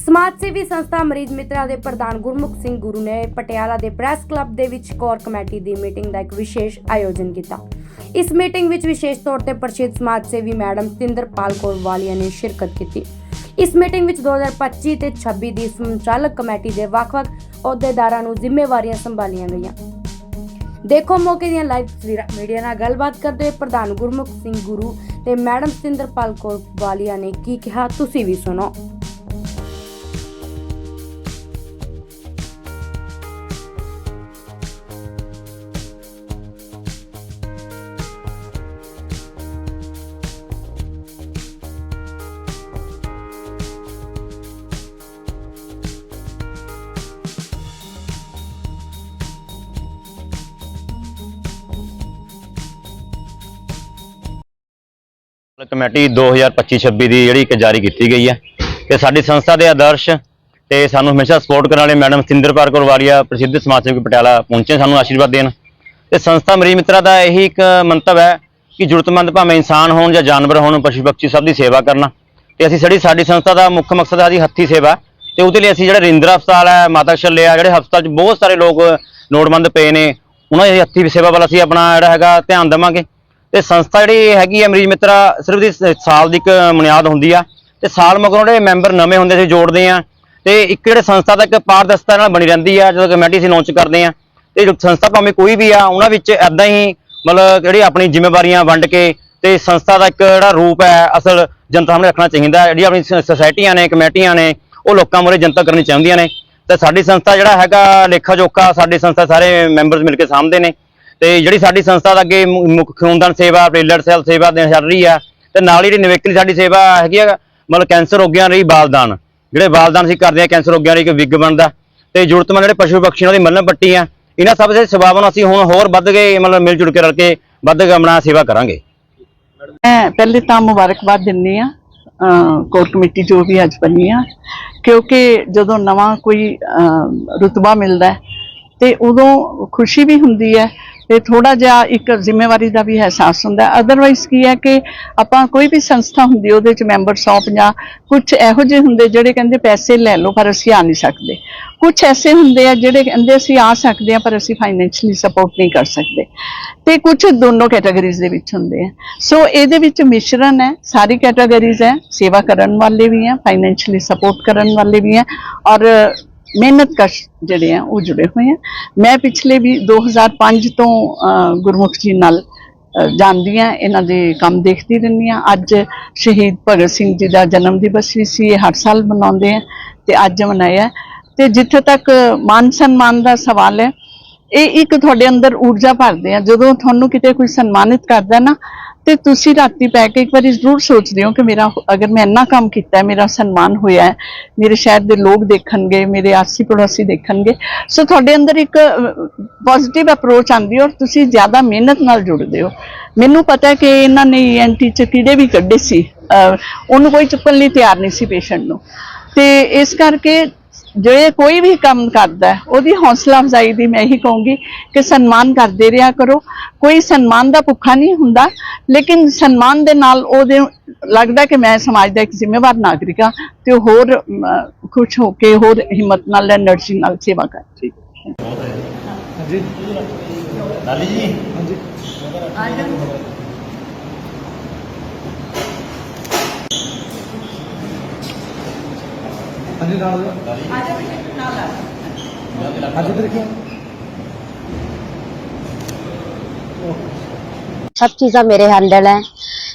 ਸਮਾਜ ਸੇਵੀ ਸੰਸਥਾ ਮਰੀਜ਼ ਮਿੱਤਰਾਂ ਦੇ ਪ੍ਰਧਾਨ ਗੁਰਮੁਖ ਸਿੰਘ ਗੁਰੂ ਨੇ ਪਟਿਆਲਾ ਦੇ ਪ੍ਰੈਸ ਕਲੱਬ ਦੇ ਵਿੱਚ ਕੋਰ ਕਮੇਟੀ ਦੀ ਮੀਟਿੰਗ ਦਾ ਇੱਕ ਵਿਸ਼ੇਸ਼ ਆਯੋਜਨ ਕੀਤਾ। ਇਸ ਮੀਟਿੰਗ ਵਿੱਚ ਵਿਸ਼ੇਸ਼ ਤੌਰ ਤੇ ਪ੍ਰਸਿੱਧ ਸਮਾਜ ਸੇਵੀ ਮੈਡਮ ਸਤਿੰਦਰਪਾਲ ਕੌਰ ਵਾਲੀਆ ਨੇ ਸ਼ਿਰਕਤ ਕੀਤੀ। ਇਸ ਮੀਟਿੰਗ ਵਿੱਚ 2025 ਤੇ 26 ਦੀ ਸੰਚਾਲਕ ਕਮੇਟੀ ਦੇ ਵੱਖ-ਵੱਖ ਅਹੁਦੇਦਾਰਾਂ ਨੂੰ ਜ਼ਿੰਮੇਵਾਰੀਆਂ ਸੰਭਾਲੀਆਂ ਗਈਆਂ। ਦੇਖੋ ਮੌਕੇ ਦੀਆਂ ਲਾਈਵ ਤਸਵੀਰਾਂ। ਮੀਡੀਆ ਨਾਲ ਗੱਲਬਾਤ ਕਰਦੇ ਹੋਏ ਪ੍ਰਧਾਨ ਗੁਰਮੁਖ ਸਿੰਘ ਗੁਰੂ ਤੇ ਮੈਡਮ ਸਤਿੰਦਰਪਾਲ ਕੌਰ ਵਾਲੀਆ ਨੇ ਕੀ ਕਿਹਾ, ਤੁਸੀਂ ਵੀ ਸੁਣੋ। ਕਮੇਟੀ 2025-26 ਦੀ ਜਿਹੜੀ ਇੱਕ ਜਾਰੀ ਕੀਤੀ ਗਈ ਹੈ। ਤੇ ਸਾਡੀ ਸੰਸਥਾ ਦੇ ਆਦਰਸ਼ ਤੇ ਸਾਨੂੰ ਹਮੇਸ਼ਾ ਸਪੋਰਟ ਕਰਨ ਵਾਲੇ ਮੈਡਮ ਸਿੰਦਰਪਾਲ ਕੌਰ ਵਾਲੀਆ ਪ੍ਰਸਿੱਧ ਸਮਾਜ ਸੇਵਕ ਪਟਿਆਲਾ ਪਹੁੰਚੇ ਸਾਨੂੰ ਆਸ਼ੀਰਵਾਦ ਦੇਣ। ਤੇ ਸੰਸਥਾ ਮਰੀਜ਼ ਮਿੱਤਰਾਂ ਦਾ ਇਹੀ ਇੱਕ ਮੰਤਵ ਹੈ ਕਿ ਜ਼ਰੂਰਤਮੰਦ ਭਾਵੇਂ ਇਨਸਾਨ ਹੋਣ ਜਾਂ ਜਾਨਵਰ ਹੋਣ, ਪਸ਼ੂ ਪਕਸ਼ੀ ਸਭ ਦੀ ਸੇਵਾ ਕਰਨਾ। ਤੇ ਅਸੀਂ ਸਾਡੀ ਸਾਡੀ ਸੰਸਥਾ ਦਾ ਮੁੱਖ ਮਕਸਦ ਹੈ ਦੀ ਹੱਥੀ ਸੇਵਾ। ਤੇ ਉਹਦੇ ਲਈ ਅਸੀਂ ਜਿਹੜਾ ਰਿੰਦਰਾ ਹਸਪਤਾਲ ਹੈ, ਮਾਤਾ ਛੱਲਿਆ ਜਿਹੜੇ ਹਸਪਤਾਲ 'ਚ ਬਹੁਤ ਸਾਰੇ ਲੋਕ ਲੋੜਵੰਦ ਪਏ ਨੇ, ਉਹਨਾਂ ਦੀ ਹੱਥੀ ਸੇਵਾ ਵੱਲ ਅਸੀਂ ਆਪਣਾ ਜਿਹੜਾ ਹੈਗਾ ਧਿਆਨ ਦੇਵਾਂਗੇ। ਤੇ ਸੰਸਥਾ ਜਿਹੜੀ ਹੈਗੀ ਹੈ ਮਰੀਜ਼ ਮਿੱਤਰਾ, ਸਿਰਫ ਦੀ ਸਾਲ ਦੀ ਇੱਕ ਬੁਨਿਆਦ ਹੁੰਦੀ ਆ। ਤੇ ਸਾਲ ਮਗਰੋਂ ਜਿਹੜੇ ਮੈਂਬਰ ਨਵੇਂ ਹੁੰਦੇ ਸੀ, ਜੋੜਦੇ ਆ। ਤੇ ਇੱਕ ਜਿਹੜੇ ਸੰਸਥਾ ਦਾ ਇੱਕ ਪਾਰਦਰਸ਼ਤਾ ਨਾਲ ਬਣੀ ਰਹਿੰਦੀ ਆ, ਜਦੋਂ ਕਮੇਟੀ ਅਸੀਂ ਲਾਂਚ ਕਰਦੇ ਆ। ਤੇ ਸੰਸਥਾ ਭਾਵੇਂ ਕੋਈ ਵੀ ਆ, ਉਹਨਾਂ ਵਿੱਚ ਐਦਾਂ ਹੀ ਮਤਲਬ ਜਿਹੜੀ ਆਪਣੀ ਜ਼ਿੰਮੇਵਾਰੀਆਂ ਵੰਡ ਕੇ ਤੇ ਸੰਸਥਾ ਦਾ ਇੱਕ ਜਿਹੜਾ ਰੂਪ ਹੈ, ਅਸਲ ਜਨਤਾ ਸਾਹਮਣੇ ਰੱਖਣਾ ਚਾਹੀਦਾ ਹੈ। ਜਿਹੜੀ ਆਪਣੀ ਸ- ਸੁਸਾਇਟੀਆਂ ਨੇ, ਕਮੇਟੀਆਂ ਨੇ, ਉਹ ਲੋਕਾਂ ਮੂਹਰੇ ਜਨਤਾ ਕਰਨੀ ਚਾਹੁੰਦੀਆਂ ਨੇ। ਤੇ ਸਾਡੀ ਸੰਸਥਾ ਜਿਹੜਾ ਹੈਗਾ, ਲੇਖਾ ਜੋਖਾ, ਸਾਡੀ ਸੰਸਥਾ ਸਾਰੇ ਮੈਂਬਰਸ ਮਿਲ ਕੇ ਸਾਂਭਦੇ ਨੇ। ਤੇ ਜਿਹੜੀ ਸਾਡੀ ਸੰਸਥਾ ਦਾ ਅੱਗੇ ਮੁੱਖ ਖੂਨਦਾਨ ਸੇਵਾ ਪਲੇਟਲੈਟ ਸੈਲ ਸੇਵਾ ਦੇ ਚੱਲ ਰਹੀ ਆ ਤੇ ਨਾਲ ਹੀ ਜਿਹੜੀ ਨਿਵੇਕਲੀ ਸਾਡੀ ਸੇਵਾ ਹੈਗੀ ਆ ਮਤਲਬ ਕੈਂਸਰ ਰੋਗੀਆਂ ਲਈ ਬਾਲਦਾਨ। ਜਿਹੜੇ ਬਾਲਦਾਨ ਅਸੀਂ ਕਰਦੇ ਆ ਕੈਂਸਰ ਰੋਗੀਆਂ ਲਈ ਇੱਕ ਵਿਗ ਬਣਦਾ। ਤੇ ਜ਼ਰੂਰਤਮੰਦ ਜਿਹੜੇ ਪਸ਼ੂ ਪਕਸ਼ੀਆਂ ਦੀ ਮੱਲਮ ਪੱਟੀ ਆ ਇਹਨਾਂ ਸਭ ਦੇ ਸੇਵਾਵਾਂ ਨੂੰ ਅਸੀਂ ਹੁਣ ਹੋਰ ਵੱਧ ਕੇ ਮਤਲਬ ਮਿਲ ਜੁਲ ਕੇ ਰਲ ਕੇ ਵੱਧ ਕੇ ਆਪਣਾ ਸੇਵਾ ਕਰਾਂਗੇ। ਮੈਂ ਪਹਿਲੇ ਤਾਂ ਮੁਬਾਰਕਬਾਦ ਦਿੰਨੀ ਆ ਕੋਰ ਕਮੇਟੀ ਜੋ ਵੀ ਅੱਜ ਬਣੀ ਆ ਕਿਉਂਕਿ ਜਦੋਂ ਨਵਾਂ ਕੋਈ ਅਹ, ਰੁਤਬਾ ਮਿਲਦਾ ਤੇ ਉਦੋਂ ਖੁਸ਼ੀ ਵੀ ਹੁੰਦੀ ਹੈ ਤੇ ਥੋੜਾ ਜਿਹਾ ਇੱਕ ਜ਼ਿੰਮੇਵਾਰੀ ਦਾ ਵੀ ਅਹਿਸਾਸ ਹੁੰਦਾ। ਅਦਰਵਾਈਜ਼ ਕੀ ਹੈ ਕਿ ਆਪਾਂ ਕੋਈ ਵੀ ਸੰਸਥਾ ਹੁੰਦੀ ਉਹਦੇ ਚ ਮੈਂਬਰ 150 ਕੁਝ ਇਹੋ ਜਿਹੇ ਹੁੰਦੇ ਜਿਹੜੇ ਕਹਿੰਦੇ ਪੈਸੇ ਲੈ ਲਓ ਪਰ ਅਸੀਂ ਆ ਨਹੀਂ ਸਕਦੇ। ਕੁਝ ਐਸੇ ਹੁੰਦੇ ਆ ਜਿਹੜੇ ਕਹਿੰਦੇ ਅਸੀਂ ਆ ਸਕਦੇ ਆ ਪਰ ਅਸੀਂ ਫਾਈਨੈਂਸ਼ੀਅਲੀ ਸਪੋਰਟ ਨਹੀਂ ਕਰ ਸਕਦੇ। ਤੇ ਕੁਝ ਦੋਨੋਂ ਕੈਟਾਗਰੀਜ਼ ਦੇ ਵਿੱਚ ਹੁੰਦੇ ਆ। ਸੋ ਇਹਦੇ ਵਿੱਚ ਮਿਸ਼ਰਣ ਹੈ, ਸਾਰੀ ਕੈਟਾਗਰੀਜ਼ ਹੈ, ਸੇਵਾ ਕਰਨ ਵਾਲੇ ਵੀ ਹੈ ਫਾਈਨੈਂਸ਼ੀਅਲੀ ਸਪੋਰਟ ਕਰਨ ਵਾਲੇ ਵੀ ਹੈ ਔਰ ਮਿਹਨਤ ਕਸ਼ ਜਿਹੜੇ ਆ ਉਹ ਜੁੜੇ ਹੋਏ ਆ। ਮੈਂ ਪਿਛਲੇ ਵੀ 2005 ਤੋਂ ਗੁਰਮੁਖ ਜੀ ਨਾਲ ਅਹ, ਜਾਣਦੀ ਹਾਂ ਇਹਨਾਂ ਦੇ ਕੰਮ ਦੇਖਦੀ ਰਹਿੰਦੀ ਹਾਂ ਅੱਜ ਸ਼ਹੀਦ ਭਗਤ ਸਿੰਘ ਜੀ ਦਾ ਜਨਮ ਦਿਵਸ ਵੀ ਸੀ ਇਹ ਹਰ ਸਾਲ ਮਨਾਉਂਦੇ ਆ ਤੇ ਅੱਜ ਮਨਾਇਆ ਤੇ ਜਿੱਥੇ ਤੱਕ ਮਾਨ ਸਨਮਾਨ ਦਾ ਸਵਾਲ ਹੈ ਇਹ ਇੱਕ ਤੁਹਾਡੇ ਅੰਦਰ ਊਰਜਾ ਭਰਦੇ ਆ। ਜਦੋਂ ਤੁਹਾਨੂੰ ਕਿਤੇ ਕੋਈ ਸਨਮਾਨਿਤ ਕਰਦਾ ਨਾ ਤੇ ਤੁਸੀਂ ਰਾਤੀ ਪੈ ਕੇ ਇੱਕ ਵਾਰੀ ਜ਼ਰੂਰ ਸੋਚਦੇ ਹੋ ਕਿ ਮੇਰਾ ਅਗਰ ਮੈਂ ਇੰਨਾ ਕੰਮ ਕੀਤਾ ਮੇਰਾ ਸਨਮਾਨ ਹੋਇਆ ਹੈ, ਮੇਰੇ ਸ਼ਹਿਰ ਦੇ ਲੋਕ ਦੇਖਣਗੇ, ਮੇਰੇ ਆਸੀ ਪੜੋਸੀ ਦੇਖਣਗੇ। ਸੋ ਤੁਹਾਡੇ ਅੰਦਰ ਇੱਕ ਪੋਜ਼ਿਟਿਵ ਅਪਰੋਚ ਆਉਂਦੀ ਔਰ ਤੁਸੀਂ ਜ਼ਿਆਦਾ ਮਿਹਨਤ ਨਾਲ ਜੁੜਦੇ ਹੋ। ਮੈਨੂੰ ਪਤਾ ਕਿ ਇਹਨਾਂ ਨੇ ਈਐਨਟੀ ਚ ਕੀੜੇ ਵੀ ਕੱਢੇ ਸੀ। ਉਹਨੂੰ ਕੋਈ ਚੁੱਕਣ ਲਈ ਤਿਆਰ ਨਹੀਂ ਸੀ ਪੇਸ਼ੈਂਟ ਨੂੰ। ਤੇ ਇਸ ਕਰਕੇ ਜੇ ਕੋਈ ਵੀ ਕੰਮ ਕਰਦਾ ਉਹਦੀ ਹੌਸਲਾ ਅਫਜ਼ਾਈ ਦੀ ਮੈਂ ਇਹੀ ਕਹੂੰਗੀ ਕਿ ਸਨਮਾਨ ਕਰਦੇ ਰਿਹਾ ਕਰੋ। ਕੋਈ ਸਨਮਾਨ ਦਾ ਭੁੱਖਾ ਨਹੀਂ ਹੁੰਦਾ ਲੇਕਿਨ ਸਨਮਾਨ ਦੇ ਨਾਲ ਉਹਦੇ ਲੱਗਦਾ ਕਿ ਮੈਂ ਸਮਾਜ ਦਾ ਇੱਕ ਜ਼ਿੰਮੇਵਾਰ ਨਾਗਰਿਕ ਹਾਂ ਤੇ ਹੋਰ ਖੁਸ਼ ਹੋ ਕੇ ਹੋਰ ਹਿੰਮਤ ਨਾਲ એનર્ਜੀ ਨਾਲ ਸੇਵਾ ਕਰ। ਠੀਕ। ਹੈ ਹਾਂਜੀ। ਲਾਲੀ ਜੀ ਹਾਂਜੀ ਨਾਲ ਅੱਜ ਇੱਧਰ ਕਿਉਂ? ਸਭ ਚੀਜ਼ਾਂ ਮੇਰੇ ਹੈਂਡਲ ਹੈ।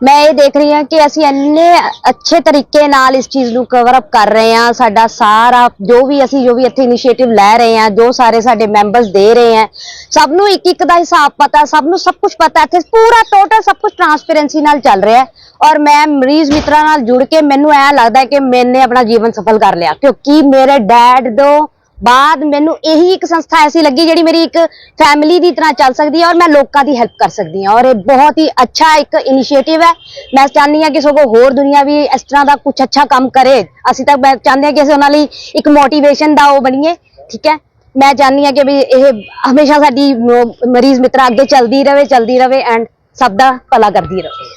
ਮੈਂ ਇਹ ਦੇਖ ਰਹੀ ਹਾਂ ਕਿ ਅਸੀਂ ਇੰਨੇ ਅੱਛੇ ਤਰੀਕੇ ਨਾਲ ਇਸ ਚੀਜ਼ ਨੂੰ ਕਵਰ ਅਪ ਕਰ ਰਹੇ ਹਾਂ, ਸਾਡਾ ਸਾਰਾ ਜੋ ਵੀ ਅਸੀਂ, ਜੋ ਵੀ ਇੱਥੇ ਇਨੀਸ਼ੀਏਟਿਵ ਲੈ ਰਹੇ ਹਾਂ, ਜੋ ਸਾਰੇ ਸਾਡੇ ਮੈਂਬਰਸ ਦੇ ਰਹੇ ਹੈ, ਸਭ ਨੂੰ ਇੱਕ ਇੱਕ ਦਾ ਹਿਸਾਬ ਪਤਾ, ਸਭ ਨੂੰ ਸਭ ਕੁਝ ਪਤਾ, ਇੱਥੇ ਪੂਰਾ ਟੋਟਲ ਸਭ ਕੁਝ ਟਰਾਂਸਪੇਰੈਂਸੀ ਨਾਲ ਚੱਲ ਰਿਹਾ ਹੈ। ਔਰ ਮੈਂ ਮਰੀਜ਼ ਮਿੱਤਰਾਂ ਨਾਲ ਜੁੜ ਕੇ ਮੈਨੂੰ ਐ ਲੱਗਦਾ ਕਿ ਮੈਨੇ ਆਪਣਾ ਜੀਵਨ ਸਫਲ ਕਰ ਲਿਆ, ਕਿਉਂਕਿ ਮੇਰੇ ਡੈਡ ਤੋਂ ਬਾਅਦ ਮੈਨੂੰ ਇਹੀ ਇੱਕ ਸੰਸਥਾ ਐਸੀ ਲੱਗੀ ਜਿਹੜੀ ਮੇਰੀ ਇੱਕ ਫੈਮਿਲੀ ਦੀ ਤਰ੍ਹਾਂ ਚੱਲ ਸਕਦੀ ਹੈ ਔਰ ਮੈਂ ਲੋਕਾਂ ਦੀ ਹੈਲਪ ਕਰ ਸਕਦੀ ਹਾਂ। ਔਰ ਇਹ ਬਹੁਤ ਹੀ ਅੱਛਾ ਇੱਕ ਇਨੀਸ਼ੀਏਟਿਵ ਹੈ। ਮੈਂ ਚਾਹੁੰਦੀ ਹਾਂ ਕਿ ਸਗੋਂ ਹੋਰ ਦੁਨੀਆ ਵੀ ਇਸ ਤਰ੍ਹਾਂ ਦਾ ਕੁਝ ਅੱਛਾ ਕੰਮ ਕਰੇ। ਅਸੀਂ ਤਾਂ ਮੈਂ ਚਾਹੁੰਦੇ ਹਾਂ ਕਿ ਅਸੀਂ ਉਹਨਾਂ ਲਈ ਇੱਕ ਮੋਟੀਵੇਸ਼ਨ ਦਾ ਉਹ ਬਣੀਏ, ਠੀਕ ਹੈ? ਮੈਂ ਚਾਹੁੰਦੀ ਹਾਂ ਕਿ ਵੀ ਇਹ ਹਮੇਸ਼ਾ ਸਾਡੀ ਮਰੀਜ਼ ਮਿੱਤਰਾਂ ਅੱਗੇ ਚੱਲਦੀ ਰਹੇ ਚੱਲਦੀ ਰਹੇ ਐਂਡ ਸਭ ਦਾ ਭਲਾ ਕਰਦੀ ਰਹੇ।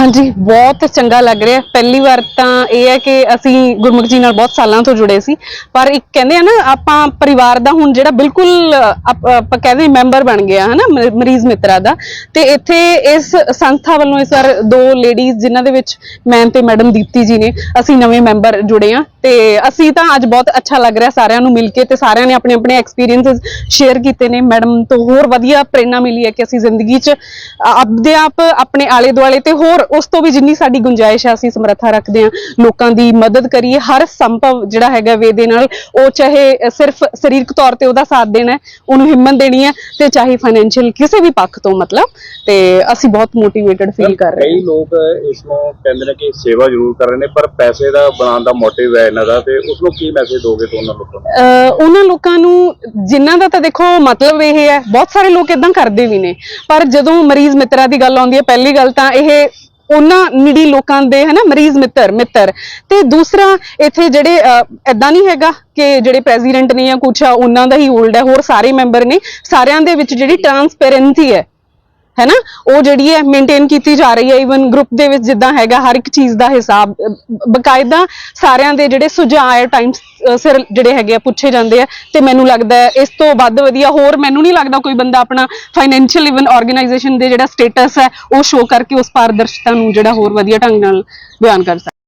ਹਾਂਜੀ, ਬਹੁਤ ਚੰਗਾ ਲੱਗ ਰਿਹਾ। ਪਹਿਲੀ ਵਾਰ ਤਾਂ ਇਹ ਹੈ ਕਿ ਅਸੀਂ ਗੁਰਮੁਖ ਜੀ ਨਾਲ ਬਹੁਤ ਸਾਲਾਂ ਤੋਂ ਜੁੜੇ ਸੀ। ਪਰ ਇੱਕ ਕਹਿੰਦੇ ਆ ਨਾ, ਆਪਾਂ ਪਰਿਵਾਰ ਦਾ ਹੁਣ ਜਿਹੜਾ ਬਿਲਕੁਲ, ਆਪ- ਆਪਾਂ ਕਹਿੰਦੇ ਮੈਂਬਰ ਬਣ ਗਿਆ, ਹਨਾ, ਮ- ਮਰੀਜ਼ ਮਿੱਤਰਾ ਦਾ। ਤੇ ਇੱਥੇ ਇਸ ਸੰਸਥਾ ਵੱਲੋਂ ਇਸ ਵਾਰ ਦੋ ਲੇਡੀਜ਼ ਜਿਨ੍ਹਾਂ ਦੇ ਵਿੱਚ ਮੈਂ ਤੇ ਮੈਡਮ ਦੀਪਤੀ ਜੀ ਨੇ, ਅਸੀਂ ਨਵੇਂ ਮੈਂਬਰ ਜੁੜੇ ਆ ਤੇ ਅਸੀਂ ਤਾਂ ਅੱਜ ਬਹੁਤ ਅੱਛਾ ਲੱਗ ਰਿਹਾ ਸਾਰਿਆਂ ਨੂੰ ਮਿਲ ਕੇ ਤੇ ਸਾਰਿਆਂ ਨੇ ਆਪਣੇ ਆਪਣੇ ਐਕਸਪੀਰੀਐਂਸਸ ਸ਼ੇਅਰ ਕੀਤੇ ਨੇ। ਮੈਡਮ ਤੋਂ ਹੋਰ ਵਧੀਆ ਪ੍ਰੇਰਣਾ ਮਿਲੀ ਹੈ ਕਿ ਅਸੀਂ ਜ਼ਿੰਦਗੀ 'ਚ ਆਪਦੇ ਆਪ ਆਪਣੇ ਆਲੇ ਦੁਆਲੇ ਤੇ ਹੋਰ ਉਸ ਤੋਂ ਵੀ ਜਿੰਨੀ ਸਾਡੀ ਗੁੰਜਾਇਸ਼ ਹੈ ਅਸੀਂ ਸਮਰੱਥਾ ਰੱਖਦੇ ਹਾਂ ਲੋਕਾਂ ਦੀ ਮਦਦ ਕਰੀਏ ਹਰ ਸੰਭਵ ਜਿਹੜਾ ਹੈਗਾ ਵੇ ਦੇ ਨਾਲ ਉਹ ਚਾਹੇ ਸਿਰਫ ਸਰੀਰਕ ਤੌਰ ਤੇ ਉਹਦਾ ਸਾਥ ਦੇਣਾ ਹੈ ਉਹਨੂੰ ਹਿੰਮਤ ਦੇਣੀ ਹੈ ਤੇ ਚਾਹੇ ਫਾਈਨੈਂਸ਼ੀਅਲ ਕਿਸੇ ਵੀ ਪੱਖ ਤੋਂ ਮਤਲਬ ਤੇ ਅਸੀਂ ਬਹੁਤ ਮੋਟੀਵੇਟਡ ਫੀਲ ਕਰ ਰਹੇ ਹਾਂ। ਕਈ ਲੋਕ ਇਸ ਨੂੰ ਕਹਿੰਦੇ ਨੇ ਕਿ ਸੇਵਾ ਜ਼ਰੂਰ ਕਰ ਰਹੇ ਨੇ ਪਰ ਪੈਸੇ ਦਾ ਬਣਾਉਣ ਦਾ ਮੋਟਿਵ ਹੈ ਇਹਨਾਂ ਦਾ ਤੇ ਉਸ ਨੂੰ ਕੀ ਮੈਸੇਜ ਦੋਗੇ ਤੋਂ ਉਹਨਾਂ ਲੋਕਾਂ ਨੂੰ? ਉਹਨਾਂ ਲੋਕਾਂ ਨੂੰ ਜਿਨ੍ਹਾਂ ਦਾ ਤਾਂ ਦੇਖੋ ਮਤਲਬ ਇਹ ਹੈ ਬਹੁਤ ਸਾਰੇ ਲੋਕ ਇਦਾਂ ਕਰਦੇ ਵੀ ਨੇ ਪਰ ਜਦੋਂ ਮਰੀਜ਼ ਮਿੱਤਰਾਂ ਦੀ ਗੱਲ ਆਉਂਦੀ ਹੈ ਪਹਿਲੀ ਗੱਲ ਤਾਂ ਇਹ ਉਹਨਾਂ ਨਿੜੀ ਲੋਕਾਂ ਦੇ ਹਨਾ, ਮਰੀਜ਼ ਮਿੱਤਰ ਮਿੱਤਰ। ਤੇ ਦੂਸਰਾ, ਇੱਥੇ ਜਿਹੜੇ ਐਦਾਂ ਨਹੀਂ ਹੈਗਾ ਕਿ ਜਿਹੜੇ ਪ੍ਰੈਜ਼ੀਡੈਂਟ ਨੇ ਜਾਂ ਕੁਛ ਆ, ਉਹਨਾਂ ਦਾ ਹੀ ਹੋਲਡ ਹੈ, ਹੋਰ ਸਾਰੇ ਮੈਂਬਰ ਨੇ। ਸਾਰਿਆਂ ਦੇ ਵਿੱਚ ਜਿਹੜੀ ਟਰਾਂਸਪੇਰੈਂਸੀ ਹੈ ਹੈ ਨਾ ਉਹ ਜਿਹੜੀ ਹੈ ਮੇਨਟੇਨ ਕੀਤੀ ਜਾ ਰਹੀ ਹੈ ਇਵਨ ਗਰੁੱਪ ਦੇ ਵਿੱਚ ਜਿੱਦਾਂ ਹੈਗਾ ਹਰ ਇੱਕ ਚੀਜ਼ ਦਾ ਹਿਸਾਬ ਅਹ, ਬਕਾਇਦਾ ਸਾਰਿਆਂ ਦੇ ਜਿਹੜੇ ਸੁਝਾਅ ਟਾਈਮ ਸਿਰ ਜਿਹੜੇ ਹੈਗੇ ਆ ਪੁੱਛੇ ਜਾਂਦੇ ਆ ਤੇ ਮੈਨੂੰ ਲੱਗਦਾ ਇਸ ਤੋਂ ਵੱਧ ਵਧੀਆ ਹੋਰ ਮੈਨੂੰ ਨਹੀਂ ਲੱਗਦਾ ਕੋਈ ਬੰਦਾ ਆਪਣਾ ਫਾਈਨੈਂਸ਼ੀਅਲ ਇਵਨ ਆਰਗੇਨਾਈਜੇਸ਼ਨ ਦੇ ਜਿਹੜਾ ਸਟੇਟਸ ਹੈ ਉਹ ਸ਼ੋ ਕਰਕੇ ਉਸ ਪਾਰਦਰਸ਼ਤਾ ਨੂੰ ਜਿਹੜਾ ਹੋਰ ਵਧੀਆ ਢੰਗ ਨਾਲ ਬਿਆਨ ਕਰ ਸਕਦਾ